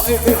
Love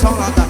só lá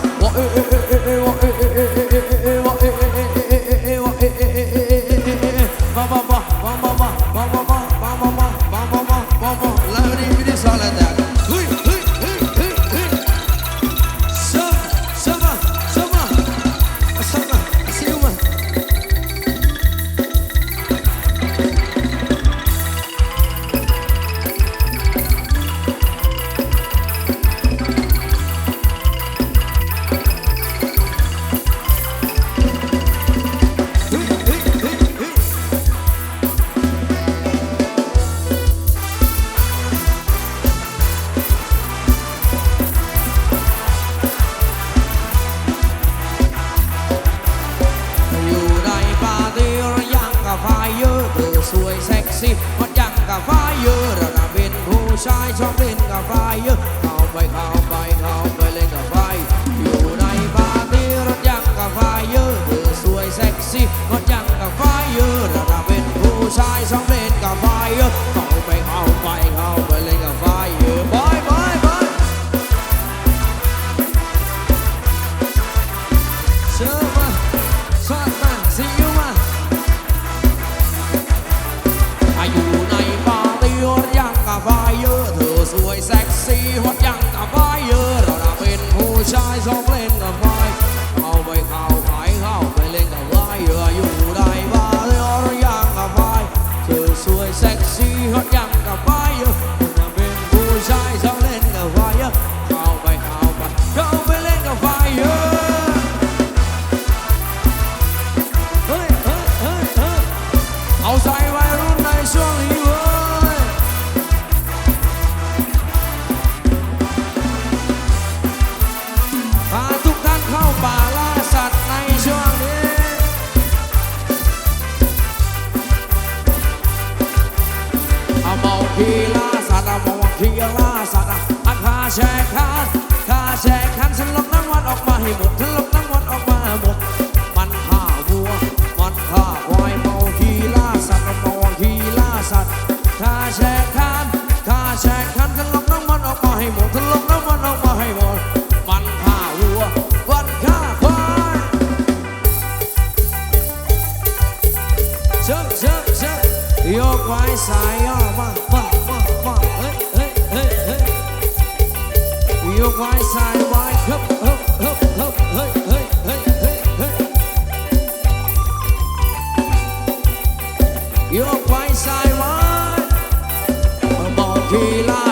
เยอะเธอสวยเซ็กซี่มันยังกับไฟเยอะระดับเป็นผู้ชายชอบเล่นกับไฟเยอะเข้าไปเข้าไปเข้า ซ็กซี่ฮอตยังกับไฟเยอะเราเป็นผู้ชายชอบเล่นกับไฟเข้าไปเข้าไปเข้าไปเล่นกับไฟเยอะอยู่ในปาร์ตี้ฮอตยังกับไฟเธอสวยเซ็กซี่ฮอตยัง แชร์คันคาแชร์คันฉันลงน้ำวันออกมาให้หมดฉันลงน้ำวันออกมาหมด มันฆ่าวัว มันฆ่าควายเมาขี่ล่าสัตว์เอาเมาขี่ล่าสัตว์คาแชร์คันคาแชร์คันฉันลงน้ำวันออกมาให้หมดฉันลงน้ำวันออกมาให้หมด มันฆ่าวัว มันฆ่าควายเชิญเชิญเชิญยกไว้สายย่อมามา theo quái sai quái hấp hấp hấp hấp hơi hơi hơi hơi hơi yêu quái sai quái bỏ thì là